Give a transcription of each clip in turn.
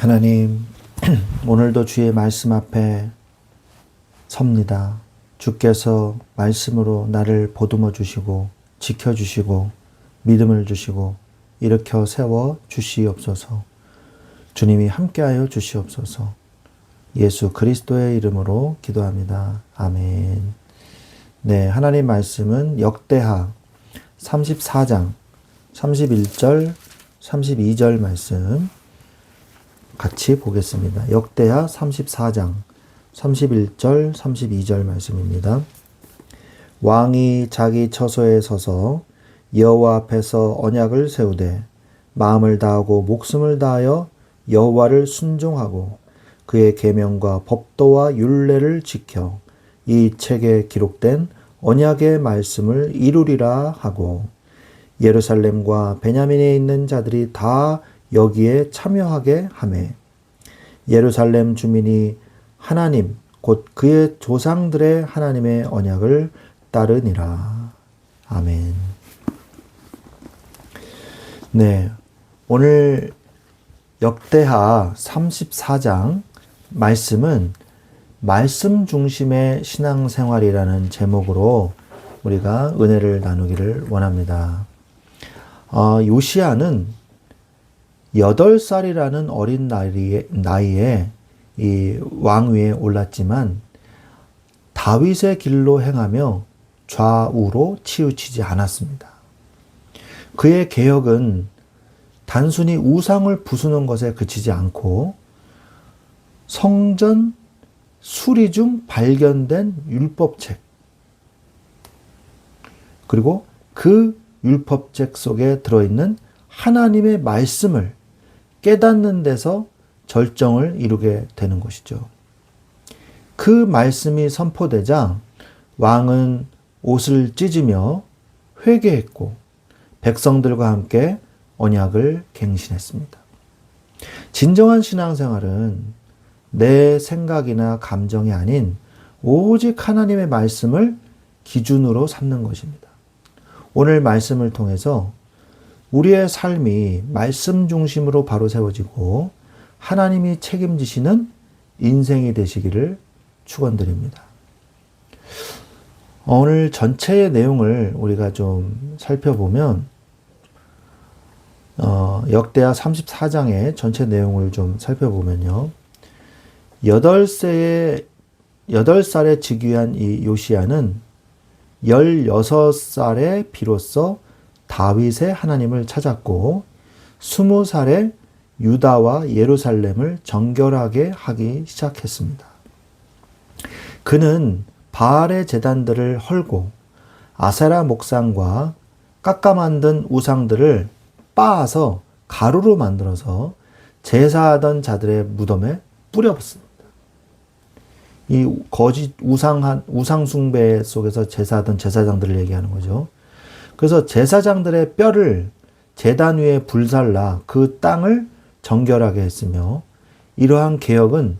하나님, 오늘도 주의 말씀 앞에 섭니다. 주께서 말씀으로 나를 보듬어 주시고, 지켜 주시고, 믿음을 주시고, 일으켜 세워 주시옵소서. 주님이 함께하여 주시옵소서. 예수 그리스도의 이름으로 기도합니다. 아멘. 네, 하나님 말씀은 역대하 34장 31절, 32절 말씀 같이 보겠습니다. 역대하 34장 31절 32절 말씀입니다. 왕이 자기 처소에 서서 여호와 앞에서 언약을 세우되 마음을 다하고 목숨을 다하여 여호와를 순종하고 그의 계명과 법도와 율례를 지켜 이 책에 기록된 언약의 말씀을 이루리라 하고 예루살렘과 베냐민에 있는 자들이 다 여기에 참여하게 하매 예루살렘 주민이 하나님 곧 그의 조상들의 하나님의 언약을 따르니라. 아멘. 네. 오늘 역대하 34장 말씀은 말씀 중심의 신앙생활이라는 제목으로 우리가 은혜를 나누기를 원합니다. 어, 요시아는 8살이라는 어린 나이에, 나이에 이 왕위에 올랐지만 다윗의 길로 행하며 좌우로 치우치지 않았습니다. 그의 개혁은 단순히 우상을 부수는 것에 그치지 않고 성전 수리 중 발견된 율법책 그리고 그 율법책 속에 들어있는 하나님의 말씀을 깨닫는 데서 절정을 이루게 되는 것이죠. 그 말씀이 선포되자 왕은 옷을 찢으며 회개했고 백성들과 함께 언약을 갱신했습니다. 진정한 신앙생활은 내 생각이나 감정이 아닌 오직 하나님의 말씀을 기준으로 삼는 것입니다. 오늘 말씀을 통해서 우리의 삶이 말씀 중심으로 바로 세워지고 하나님이 책임지시는 인생이 되시기를 축원드립니다. 오늘 전체의 내용을 우리가 좀 살펴보면 어, 역대하 34장의 전체 내용을 좀 살펴보면요. 8세의 8살에 즉위한 이 요시아는 16살에 비로소 다윗의 하나님을 찾았고 20살에 유다와 예루살렘을 정결하게 하기 시작했습니다. 그는 바알의 재단들을 헐고 아세라 목상과 깎아 만든 우상들을 빻아서 가루로 만들어서 제사하던 자들의 무덤에 뿌려봤습니다. 이 거짓 우상한 우상 숭배 속에서 제사하던 제사장들을 얘기하는 거죠. 그래서 제사장들의 뼈를 제단 위에 불살라 그 땅을 정결하게 했으며 이러한 개혁은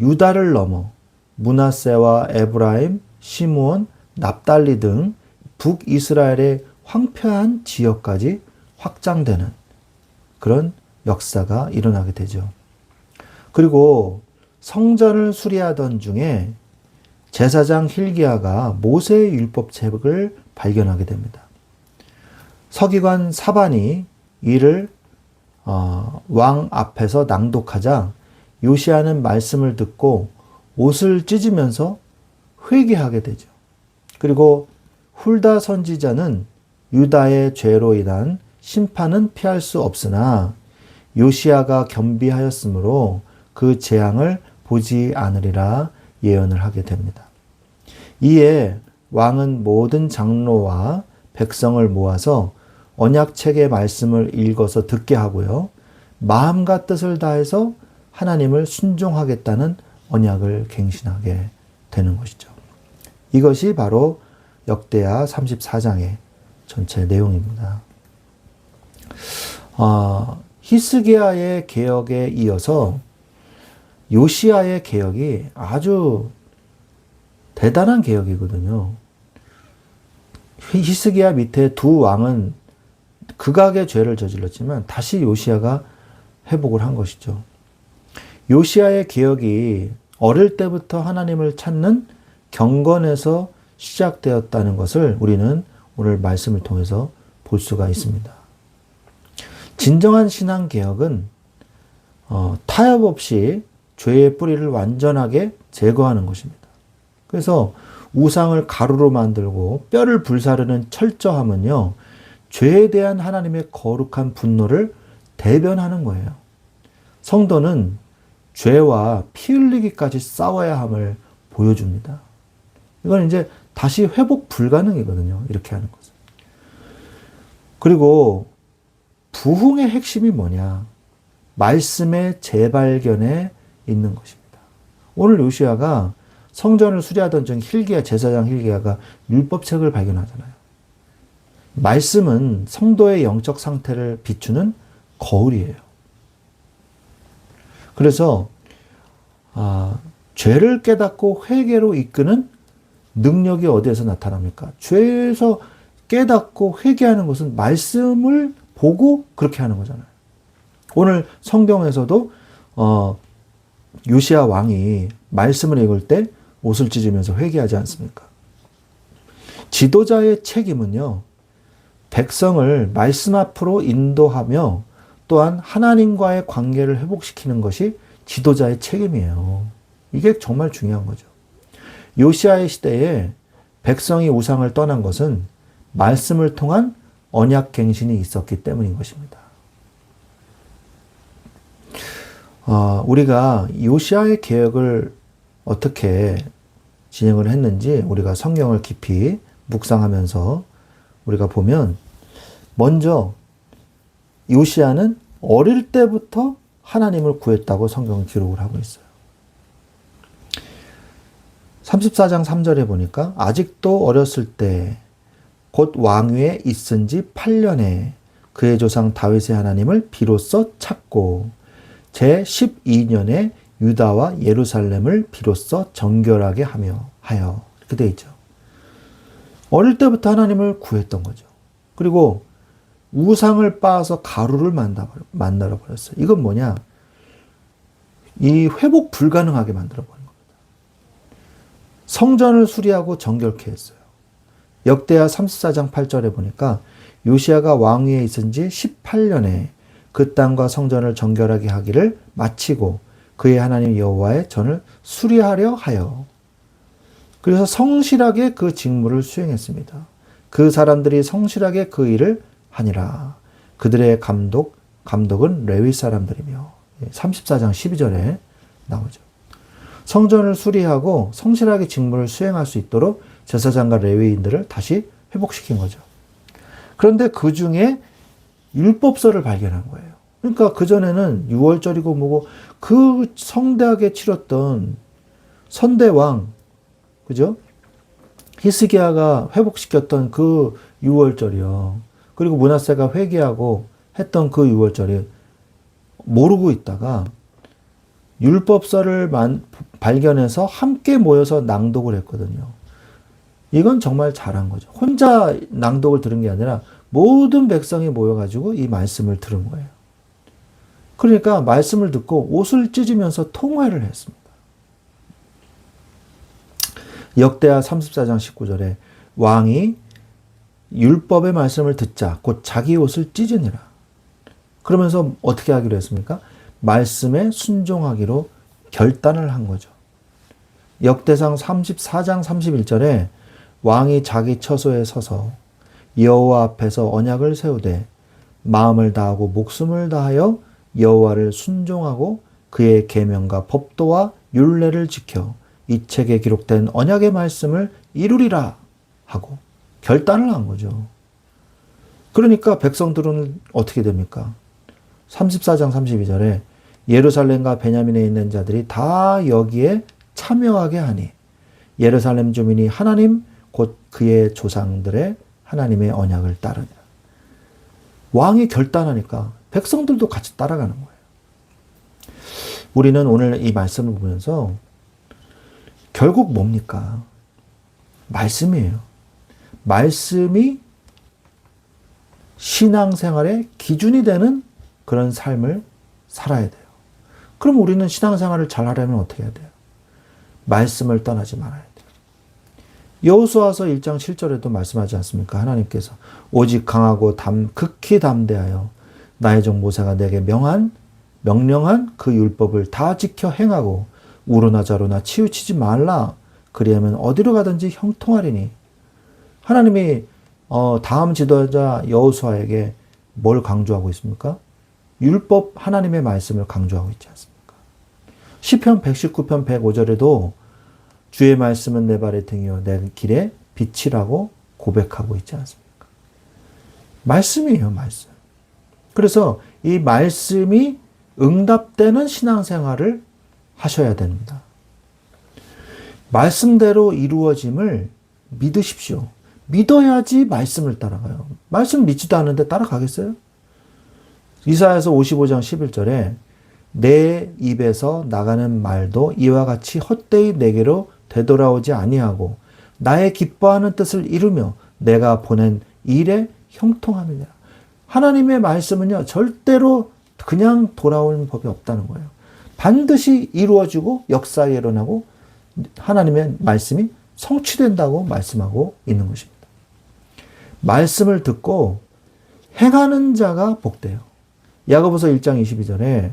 유다를 넘어 문하세와 에브라임, 시므온, 납달리 등 북이스라엘의 황폐한 지역까지 확장되는 그런 역사가 일어나게 되죠. 그리고 성전을 수리하던 중에 제사장 힐기야가 모세의 율법 책을 발견하게 됩니다. 서기관 사반이 이를 어, 왕 앞에서 낭독하자 요시아는 말씀을 듣고 옷을 찢으면서 회개하게 되죠. 그리고 훌다 선지자는 유다의 죄로 인한 심판은 피할 수 없으나 요시아가 겸비하였으므로 그 재앙을 보지 않으리라 예언을 하게 됩니다. 이에 왕은 모든 장로와 백성을 모아서 언약책의 말씀을 읽어서 듣게 하고요. 마음과 뜻을 다해서 하나님을 순종하겠다는 언약을 갱신하게 되는 것이죠. 이것이 바로 역대하 34장의 전체 내용입니다. 어, 히스기야의 개혁에 이어서 요시아의 개혁이 아주 대단한 개혁이거든요. 히스기야 밑에 두 왕은 극악의 죄를 저질렀지만 다시 요시아가 회복을 한 것이죠. 요시아의 개혁이 어릴 때부터 하나님을 찾는 경건에서 시작되었다는 것을 우리는 오늘 말씀을 통해서 볼 수가 있습니다. 진정한 신앙 개혁은 어, 타협 없이 죄의 뿌리를 완전하게 제거하는 것입니다. 그래서 우상을 가루로 만들고 뼈를 불사르는 철저함은요, 죄에 대한 하나님의 거룩한 분노를 대변하는 거예요. 성도는 죄와 피 흘리기까지 싸워야 함을 보여줍니다. 이건 이제 다시 회복 불가능이거든요. 이렇게 하는 것은. 그리고 부흥의 핵심이 뭐냐? 말씀의 재발견에 있는 것입니다. 오늘 요시아가 성전을 수리하던 중 힐기야 제사장 힐기야가 율법책을 발견하잖아요. 말씀은 성도의 영적 상태를 비추는 거울이에요. 그래서 아, 죄를 깨닫고 회개로 이끄는 능력이 어디에서 나타납니까? 죄에서 깨닫고 회개하는 것은 말씀을 보고 그렇게 하는 거잖아요. 오늘 성경에서도 어, 요시아 왕이 말씀을 읽을 때 옷을 찢으면서 회개하지 않습니까? 지도자의 책임은요, 백성을 말씀 앞으로 인도하며 또한 하나님과의 관계를 회복시키는 것이 지도자의 책임이에요. 이게 정말 중요한 거죠. 요시아의 시대에 백성이 우상을 떠난 것은 말씀을 통한 언약 갱신이 있었기 때문인 것입니다. 어, 우리가 요시아의 개혁을 어떻게 진행을 했는지 우리가 성경을 깊이 묵상하면서 우리가 보면 먼저 요시아는 어릴 때부터 하나님을 구했다고 성경은 기록을 하고 있어요. 34장 3절에 보니까 아직도 어렸을 때 곧 왕위에 있은 지 8년에 그의 조상 다윗의 하나님을 비로소 찾고 제 12년에 유다와 예루살렘을 비로소 정결하게 하며 하여 이렇게 돼 있죠. 어릴 때부터 하나님을 구했던 거죠. 그리고 우상을 빻아서 가루를 만들어 버렸어요. 이건 뭐냐? 이 회복 불가능하게 만들어 버린 겁니다. 성전을 수리하고 정결케 했어요. 역대하 34장 8절에 보니까 요시아가 왕위에 있은 지 18년에 그 땅과 성전을 정결하게 하기를 마치고 그의 하나님 여호와의 전을 수리하려 하여 그래서 성실하게 그 직무를 수행했습니다. 그 사람들이 성실하게 그 일을 하니라. 그들의 감독, 감독은 레위 사람들이며 34장 12절에 나오죠. 성전을 수리하고 성실하게 직무를 수행할 수 있도록 제사장과 레위인들을 다시 회복시킨 거죠. 그런데 그 중에 율법서를 발견한 거예요. 그러니까 그전에는 6월절이고 뭐고 그 성대하게 치렀던 선대왕, 그죠? 히스기야가 회복시켰던 그 6월절이요. 그리고 문하세가 회개하고 했던 그 6월절이 모르고 있다가 율법서를 만, 발견해서 함께 모여서 낭독을 했거든요. 이건 정말 잘한 거죠. 혼자 낭독을 들은 게 아니라 모든 백성이 모여가지고 이 말씀을 들은 거예요. 그러니까 말씀을 듣고 옷을 찢으면서 통화를 했습니다. 역대하 34장 19절에 왕이 율법의 말씀을 듣자 곧 자기 옷을 찢으니라. 그러면서 어떻게 하기로 했습니까? 말씀에 순종하기로 결단을 한 거죠. 역대상 34장 31절에 왕이 자기 처소에 서서 여호와 앞에서 언약을 세우되 마음을 다하고 목숨을 다하여 여호와를 순종하고 그의 계명과 법도와 율례를 지켜 이 책에 기록된 언약의 말씀을 이루리라 하고 결단을 한 거죠. 그러니까 백성들은 어떻게 됩니까? 34장 32절에 예루살렘과 베냐민에 있는 자들이 다 여기에 참여하게 하니 예루살렘 주민이 하나님 곧 그의 조상들의 하나님의 언약을 따르니라. 왕이 결단하니까 백성들도 같이 따라가는 거예요. 우리는 오늘 이 말씀을 보면서 결국 뭡니까? 말씀이에요. 말씀이 신앙생활의 기준이 되는 그런 삶을 살아야 돼요. 그럼 우리는 신앙생활을 잘 하려면 어떻게 해야 돼요? 말씀을 떠나지 말아야 돼요. 여호수아서 1장 7절에도 말씀하지 않습니까? 하나님께서 오직 강하고 담 극히 담대하여 나의 종 모세가 내게 명한 명령한 그 율법을 다 지켜 행하고 우로나 자로나 치우치지 말라. 그리하면 어디로 가든지 형통하리니. 하나님이 어, 다음 지도자 여호수아에게 뭘 강조하고 있습니까? 율법 하나님의 말씀을 강조하고 있지 않습니까? 시편 119편 105절에도 주의 말씀은 내 발의 등이요 내 길에 빛이라고 고백하고 있지 않습니까? 말씀이에요, 말씀. 그래서 이 말씀이 응답되는 신앙생활을 하셔야 됩니다. 말씀대로 이루어짐을 믿으십시오. 믿어야지 말씀을 따라가요. 말씀 믿지도 않는데 따라가겠어요? 이사야서 55장 11절에 내 입에서 나가는 말도 이와 같이 헛되이 내게로 되돌아오지 아니하고 나의 기뻐하는 뜻을 이루며 내가 보낸 일에 형통함이냐. 하나님의 말씀은요, 절대로 그냥 돌아오는 법이 없다는 거예요. 반드시 이루어지고 역사에 일어나고 하나님의 말씀이 성취된다고 말씀하고 있는 것입니다. 말씀을 듣고 행하는 자가 복돼요. 야고보서 1장 22절에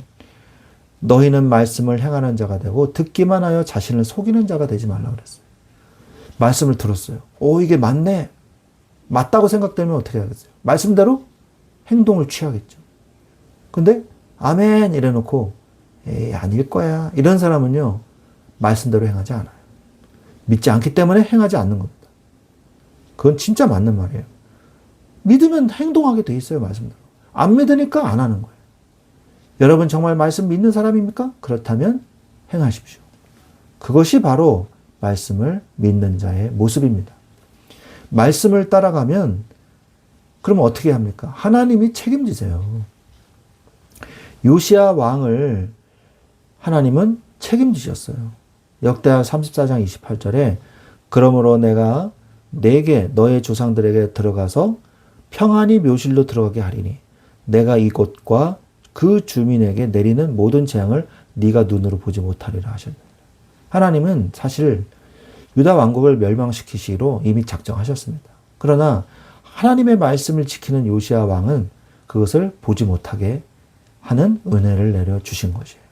너희는 말씀을 행하는 자가 되고 듣기만 하여 자신을 속이는 자가 되지 말라 그랬어요. 말씀을 들었어요. 오 이게 맞네. 맞다고 생각되면 어떻게 하겠어요? 말씀대로 행동을 취하겠죠. 근데 아멘 이래 놓고 에이 아닐 거야. 이런 사람은요. 말씀대로 행하지 않아요. 믿지 않기 때문에 행하지 않는 겁니다. 그건 진짜 맞는 말이에요. 믿으면 행동하게 돼 있어요, 말씀대로. 안 믿으니까 안 하는 거예요. 여러분 정말 말씀 믿는 사람입니까? 그렇다면 행하십시오. 그것이 바로 말씀을 믿는 자의 모습입니다. 말씀을 따라가면 그럼 어떻게 합니까? 하나님이 책임지세요. 요시아 왕을 하나님은 책임지셨어요. 역대하 34장 28절에 그러므로 내가 내게 너의 조상들에게 들어가서 평안히 묘실로 들어가게 하리니 내가 이곳과 그 주민에게 내리는 모든 재앙을 네가 눈으로 보지 못하리라 하셨습니다. 하나님은 사실 유다 왕국을 멸망시키시기로 이미 작정하셨습니다. 그러나 하나님의 말씀을 지키는 요시아 왕은 그것을 보지 못하게 하는 은혜를 내려 주신 것이에요.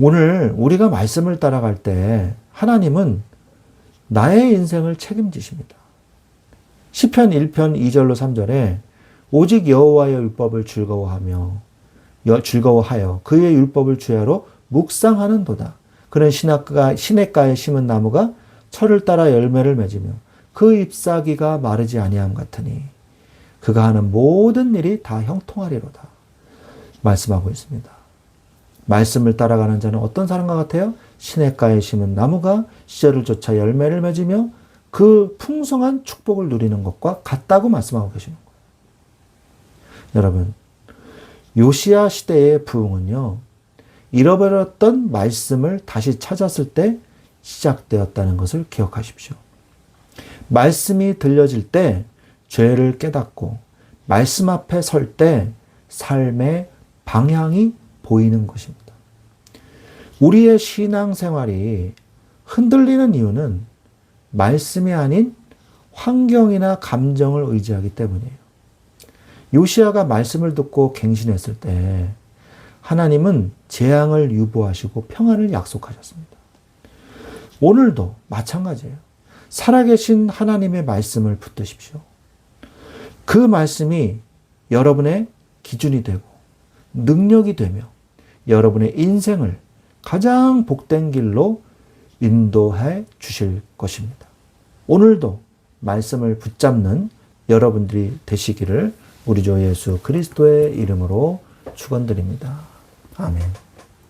오늘 우리가 말씀을 따라갈 때 하나님은 나의 인생을 책임지십니다. 시편 1편 2절로 3절에 오직 여호와의 율법을 즐거워하며 즐거워하여 그의 율법을 주야로 묵상하는 도다. 그는 신학가 시냇가에 심은 나무가 철을 따라 열매를 맺으며 그 잎사귀가 마르지 아니함 같으니 그가 하는 모든 일이 다 형통하리로다. 말씀하고 있습니다. 말씀을 따라가는 자는 어떤 사람과 같아요? 시냇가에 심은 나무가 시절을 쫓아 열매를 맺으며 그 풍성한 축복을 누리는 것과 같다고 말씀하고 계시는 거예요. 여러분, 요시아 시대의 부흥은요, 잃어버렸던 말씀을 다시 찾았을 때 시작되었다는 것을 기억하십시오. 말씀이 들려질 때 죄를 깨닫고 말씀 앞에 설 때 삶의 방향이 보이는 것입니다. 우리의 신앙생활이 흔들리는 이유는 말씀이 아닌 환경이나 감정을 의지하기 때문이에요. 요시아가 말씀을 듣고 갱신했을 때 하나님은 재앙을 유보하시고 평안을 약속하셨습니다. 오늘도 마찬가지예요. 살아계신 하나님의 말씀을 붙드십시오. 그 말씀이 여러분의 기준이 되고 능력이 되며 여러분의 인생을 가장 복된 길로 인도해 주실 것입니다. 오늘도 말씀을 붙잡는 여러분들이 되시기를 우리 주 예수 그리스도의 이름으로 축원드립니다. 아멘.